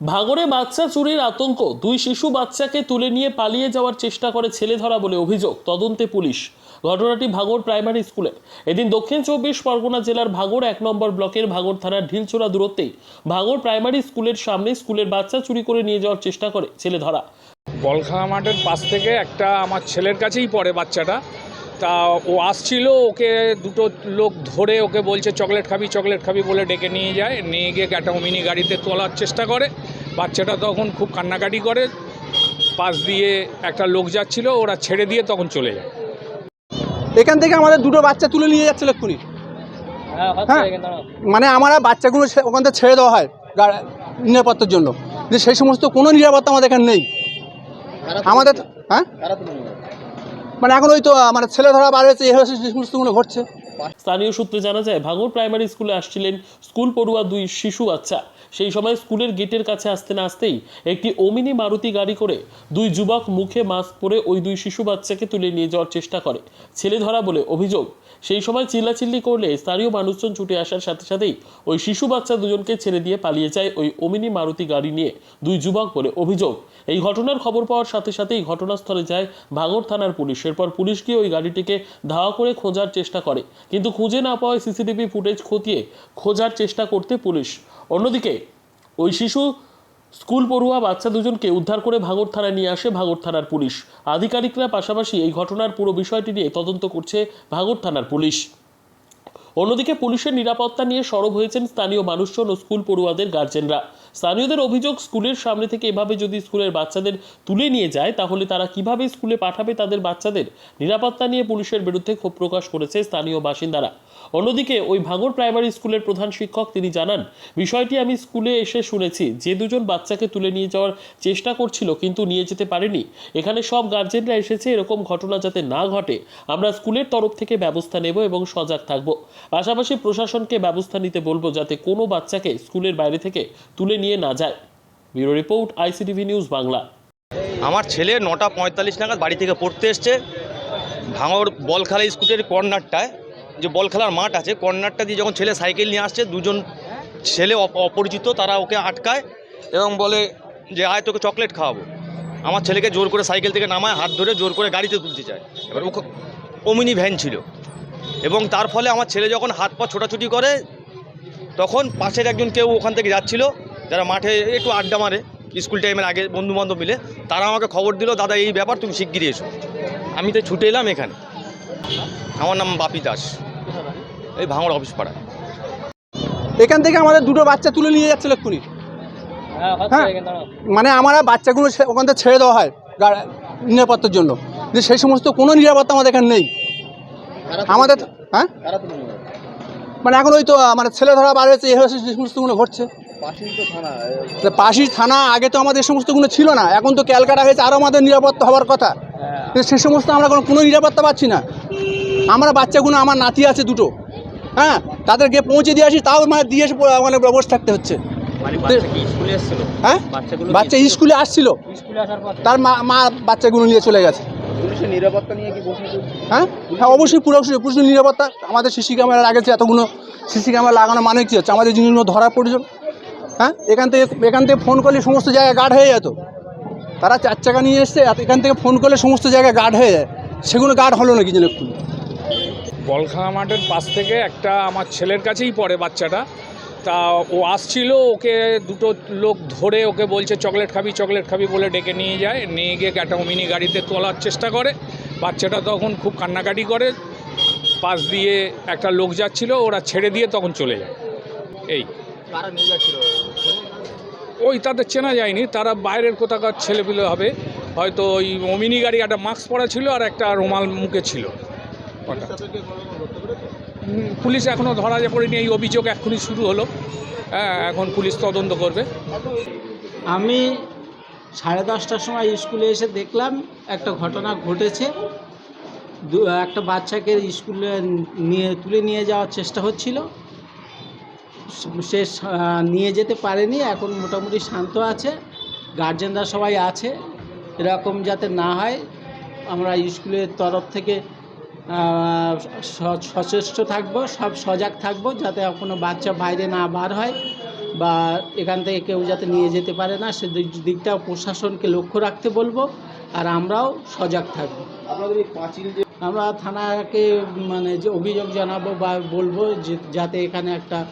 ভাঙড়ে বাচ্চা চুরির আতঙ্ক। দুই শিশু বাচ্চাকে তুলে নিয়ে পালিয়ে যাওয়ার চেষ্টা করে ছেলে ধরা বলে অভিযোগ তদন্তে পুলিশ। ঘটনাটি ভাগর প্রাইমারি স্কুলে। এদিন দক্ষিণ চব্বিশ পরগনা জেলার ভাগর এক নম্বর ব্লকের ভাগর থানার ঢিলচোরা দূরত্বেই ভাগর প্রাইমারি স্কুলের সামনে স্কুলের বাচ্চা চুরি করে নিয়ে যাওয়ার চেষ্টা করে ছেলে ধরা। বলখা মাঠের পাশ থেকে একটা আমার ছেলের কাছেই পড়ে বাচ্চাটা। তা ও আসছিল ওকে দুটো লোক ধরে ওকে বলছে চকলেট খাবি চকলেট খাবি বলে ডেকে নিয়ে যায়। নিয়ে গিয়ে একটা মিনি গাড়িতে তোলার চেষ্টা করে। বাচ্চাটা তখন খুব কান্নাকাটি করে। পাশ দিয়ে একটা লোক যাচ্ছিল ওরা ছেড়ে দিয়ে তখন চলে যায়। এখান থেকে আমাদের দুটো বাচ্চা তুলে নিয়ে যাচ্ছিল এক্ষুনি। হ্যাঁ মানে আমরা বাচ্চাগুলো ওখান থেকে ছেড়ে দেওয়া হয় নিরাপত্তার জন্য। যে সেই সমস্ত কোনো নিরাপত্তা আমাদের এখানে নেই। আমাদের হ্যাঁ? মানে এখন ওই তো আমার ছেলে ধরা বার হয়েছে এই হয়েছে ঘটছে। স্থানীয় সূত্রে জানা যায় ভাঙড় প্রাইমারি স্কুলে আসছিলেন স্কুল পড়ুয়া দুই শিশু বাচ্চা। সেই সময় স্কুলের গেটের কাছে আসতে না আসতেই একটি ওমিনি মারুতি গাড়ি করে দুই যুবক মুখে মাস্ক পরে ওই দুই শিশু বাচ্চাকে তুলে নিয়ে যাওয়ার চেষ্টা করে। ছেলে ধরা বলে অভিযোগ। সেই সময় চিল্লাচিল্লি করলে স্থানীয় মানুষজন ছুটে আসার সাথে সাথেই ওই শিশু বাচ্চা দুজনকে ছেড়ে দিয়ে পালিয়ে যায় ওই ওমিনি মারুতি গাড়ি নিয়ে, দুই যুবক বলে অভিযোগ। এই ঘটনার খবর পাওয়ার সাথে সাথেই ঘটনাস্থলে যায় ভাঙড় থানার পুলিশ। এরপর পুলিশ গিয়ে ওই গাড়িটিকে ধাওয়া করে খোঁজার চেষ্টা করে। কিন্তু খুঁজে না পাওয়ায় সিসিটিভি ফুটেজ খতিয়ে খোঁজার চেষ্টা করতে পুলিশ। অন্যদিকে, ওই শিশু স্কুল পড়ুয়া বাচ্চা দুজনকে উদ্ধার করে ভাঙর থানায় নিয়ে আসে ভাঙর থানার পুলিশ। আধিকারিকরা পাশাপাশি এই ঘটনার পুরো বিষয়টি নিয়ে তদন্ত করছে ভাঙর থানার পুলিশ। অন্যদিকে পুলিশের নিরাপত্তা নিয়ে সরব হয়েছেন স্থানীয় মানুষজন ও স্কুল পড়ুয়াদের গার্জেনরা। স্থানীয়দের অভিযোগ, স্কুলের সামনে থেকে এভাবে যদি স্কুলের বাচ্চাদের তুলে নিয়ে যায়, তাহলে তারা কীভাবে স্কুলে পাঠাবে তাদের বাচ্চাদের? নিরাপত্তা নিয়ে পুলিশের বিরুদ্ধে ক্ষোভ প্রকাশ করেছে স্থানীয় বাসিন্দারা। অন্যদিকে ওই ভাঙড় প্রাইমারি স্কুলের প্রধান শিক্ষক তিনি জানান, বিষয়টি আমি স্কুলে এসে শুনেছি, যে দুজন বাচ্চাকে তুলে নিয়ে যাওয়ার চেষ্টা করছিল কিন্তু নিয়ে যেতে পারেনি। এখানে সব গার্জেনরা এসেছে, এরকম ঘটনা যাতে না ঘটে, আমরা স্কুলের তরফ থেকে ব্যবস্থা নেব এবং সজাগ থাকব। পাশাপাশি প্রশাসনকে ব্যবস্থা নিতে বলব যাতে কোনো বাচ্চাকে স্কুলের বাইরে থেকে তুলে নিয়ে না যায়। Bureau report, ICTV news Bangla. আমার ছেলে নটা পঁয়তাল্লিশ নাগাদ বাড়ি থেকে পড়তে এসছে ভাঙর বল খেলা স্কুলের কর্নারটায়। যে বল খেলার মাঠ আছে, কর্নারটা দিয়ে যখন ছেলে সাইকেল নিয়ে আসছে, দুজন ছেলে অপরিচিত, তারা ওকে আটকায় এবং বলে যে, আয় তোকে চকলেট খাওয়াবো। আমার ছেলেকে জোর করে সাইকেল থেকে নামায়, হাত ধরে জোর করে গাড়িতে তুলতে চায়। এবার ওকে ওমিনি ভ্যান ছিল। এবং তার ফলে আমার ছেলে যখন হাত পা ছোটাছুটি করে, তখন পাশের একজন কেউ ওখান থেকে যাচ্ছিল, যারা মাঠে একটু আড্ডা মারে, স্কুল টাইমের আগে বন্ধু বান্ধব মিলে। তারা আমাকে খবর দিল, দাদা, এই ব্যাপার, তুমি শিগগিরই এসো। আমি তো ছুটে এলাম এখানে। আমার নাম বাপি দাস। এই ভাঙড় অফিস পাড়া এখান থেকে আমাদের দুটো বাচ্চা তুলে নিয়ে যাচ্ছিল এক্ষুনি। হ্যাঁ মানে আমরা বাচ্চাগুলো ওখান থেকে ছেড়ে দেওয়া হয় গা- নিরাপত্তার জন্য। যে সেই সমস্ত কোনো নিরাপত্তা আমাদের এখানে নেই। আমাদের হ্যাঁ? মানে এখন ওই তো আমার ছেলে ধরা বার হয়েছে এই হয়েছে যে সমস্তগুলো ঘটছে। তা পাশের থানা আগে তো আমাদের এই সমস্তগুলো ছিল না। এখন তো ক্যালকাটা হয়েছে আরও আমাদের নিরাপত্তা হওয়ার কথা। কিন্তু সে সমস্ত আমরা কোনো কোনো নিরাপত্তা পাচ্ছি না। আমরা বাচ্চাগুলো আমার নাতি আছে দুটো। হ্যাঁ তাদেরকে পৌঁছে দিয়ে আসি তাও মানে দিয়ে এসে মানে বসে থাকতে হচ্ছে। হ্যাঁ? বাচ্চা স্কুলে আসছিল। তার মা মা বাচ্চাগুলো নিয়ে চলে গেছে। হ্যাঁ? হ্যাঁ অবশ্যই পুরো পুরো নিরাপত্তা। আমাদের সিসি ক্যামেরা লাগেছে এতগুলো। সিসি ক্যামেরা লাগানো মানে কী হচ্ছে? আমাদের জিনিসগুলো ধরা প্রয়োজন হ্যাঁ? এখান থেকে এখান থেকে ফোন করলে সমস্ত জায়গায় গার্ড হয়ে যেত। তারা চার চাকা নিয়ে এসছে আর এখান থেকে ফোন করলে সমস্ত জায়গায় গার্ড হয়ে যায়। সেগুলো গার্ড হলো না কি যেন একটু বলখা মাঠের পাশ থেকে একটা আমার ছেলের কাছেই পড়ে বাচ্চাটা। তা ও আসছিল ওকে দুটো লোক ধরে ওকে বলছে চকলেট খাবি চকলেট খাবি বলে ডেকে নিয়ে যায়। নিয়ে গিয়ে একটা মিনি গাড়িতে তোলার চেষ্টা করে। বাচ্চাটা তখন খুব কান্নাকাটি করে। পাশ দিয়ে একটা লোক যাচ্ছিল ওরা ছেড়ে দিয়ে তখন চলে যায়। এই। ওই তাদের চেনা যায়নি তারা বাইরের কোথাকার ছেলেপিলে হবে। হয়তো ওই অমিনি গাড়ি একটা মাস্ক পরা ছিল আর একটা রুমাল মুখে ছিল। পুলিশ এখনও ধরা যা পড়েনি এই অভিযোগ এখনই শুরু হলো। হ্যাঁ এখন পুলিশ তদন্ত করবে। আমি সাড়ে দশটার সময় স্কুলে এসে দেখলাম একটা ঘটনা ঘটেছে। দু- একটা বাচ্চাকে স্কুলে নিয়ে তুলে নিয়ে যাওয়ার চেষ্টা হচ্ছিল। সে নিয়ে যেতে পারেনি এখন মোটামুটি শান্ত আছে। গার্জেনরা সবাই আছে। এরকম যাতে না হয় আমরা স্কুলের তরফ থেকে সচেষ্ট থাকব সব সজাগ থাকব যাতে কোনো বাচ্চা বাইরে না বার হয় বা এখান থেকে কেউ যাতে নিয়ে যেতে পারে না সে দিক- দিকটাও প্রশাসনকে লক্ষ্য রাখতে বলব আর আমরাও সজাগ থাকব। আমরা থানাকে মানে যে অভিযোগ জানাব বা বলব যে যাতে এখানে একটা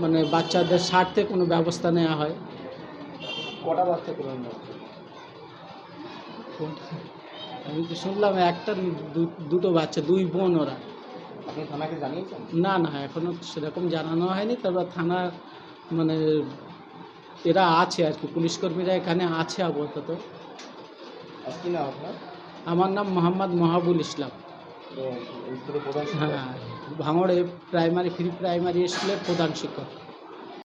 মানে বাচ্চাদের স্বার্থে কোনো ব্যবস্থা নেওয়া হয়। কটা বাচ্চা আমি তো শুনলাম একটা দুটো বাচ্চা দুই বোন ওরা। আপনি থানাকে জানিয়েছেন? না না এখনও সেরকম জানানো হয়নি তারপর থানা মানে এরা আছে আর কি পুলিশ কর্মীরা এখানে আছে আপাতত। কি না আপনার? আমার নাম মোহাম্মদ মহাবুল ইসলাম। হ্যাঁ ভাঙড়ে প্রাইমারি ফ্রি প্রাইমারি স্কুলের প্রধান শিক্ষক।